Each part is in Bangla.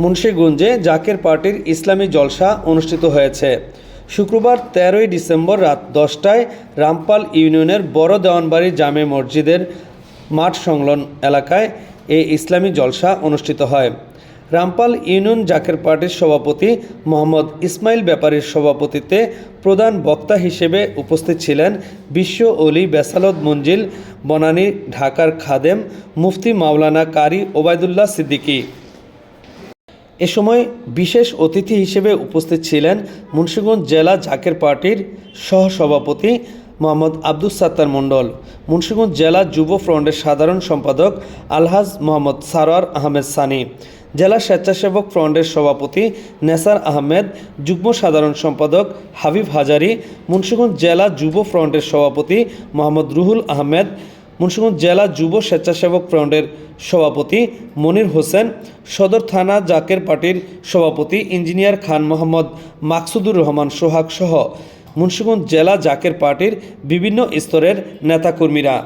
মুন্সীগঞ্জে জাকের পার্টির ইসলামী জলসা অনুষ্ঠিত হয়েছে। শুক্রবার তেরোই ডিসেম্বর রাত দশটায় রামপাল ইউনিয়নের বড় দেওয়ানবাড়ি জামে মসজিদের মাঠ সংলগ্ন এলাকায় এই ইসলামী জলসা অনুষ্ঠিত হয়। রামপাল ইউনিয়ন জাকের পার্টির সভাপতি মোহাম্মদ ইসমাইল ব্যাপারীর সভাপতিত্বে প্রধান বক্তা হিসেবে উপস্থিত ছিলেন বিশ্ব অলি বেসালত মঞ্জিল, বনানী ঢাকার খাদেম, মুফতি মাওলানা কারি ওবায়দুল্লাহ সিদ্দিকী। এ সময় বিশেষ অতিথি হিসেবে উপস্থিত ছিলেন মুন্সিগঞ্জ জেলা জাকের পার্টির সহসভাপতি মোহাম্মদ আব্দুস সাত্তার মণ্ডল, মুন্সিগঞ্জ জেলা যুব ফ্রন্টের সাধারণ সম্পাদক আলহাজ মোহাম্মদ সারোয়ার আহমেদ সানি, জেলা স্বেচ্ছাসেবক ফ্রন্টের সভাপতি নেসার আহমেদ, যুগ্ম সাধারণ সম্পাদক হাবিব হাজারি, মুন্সিগঞ্জ জেলা যুব ফ্রন্টের সভাপতি মোহাম্মদ রুহুল আহমেদ মুন্সিগঞ্জ জেলা যুব স্বেচ্ছাসেবক ফ্রন্টের সভাপতি মনির হোসেন, সদর থানা জাকের পার্টির সভাপতি ইঞ্জিনিয়ার খান মোহাম্মদ মাকসুদুর রহমান সোহাগ সহ মুন্সিগঞ্জ জেলা জাকের পার্টির বিভিন্ন স্তরের নেতাকর্মীরা।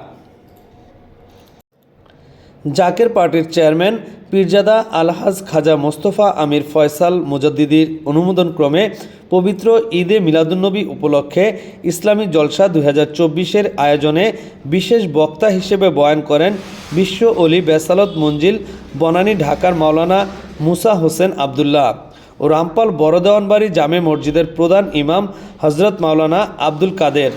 জাকের পার্টির চেয়ারম্যান পীরজাদা আলহাজ খাজা মোস্তফা আমির ফয়সাল মুজদ্দিদির অনুমোদনক্রমে পবিত্র ঈদে মিলাদুন্নবী উপলক্ষে ইসলামী জলসা দুই হাজার চব্বিশের আয়োজনে বিশেষ বক্তা হিসেবে বয়ান করেন বিশ্ব অলি বেসালত মঞ্জিল বনানী ঢাকার মাওলানা মুসা হোসেন আবদুল্লাহ ও রামপাল বড়দেওয়ানবাড়ি জামে মসজিদের প্রধান ইমাম হজরত মাওলানা আব্দুল কাদের।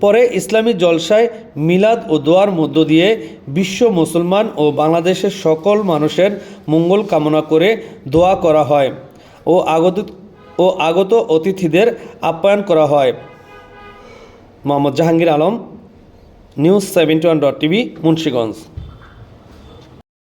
পরে ইসলামী জলসায় মিলাদ ও দোয়ার মধ্য দিয়ে বিশ্ব মুসলমান ও বাংলাদেশের সকল মানুষের মঙ্গল কামনা করে দোয়া করা হয় ও আগত ও আগত অতিথিদের আপ্যায়ন করা হয়। Mohammad Jahangir Alam, news seventy one dot TV, Munshiganj.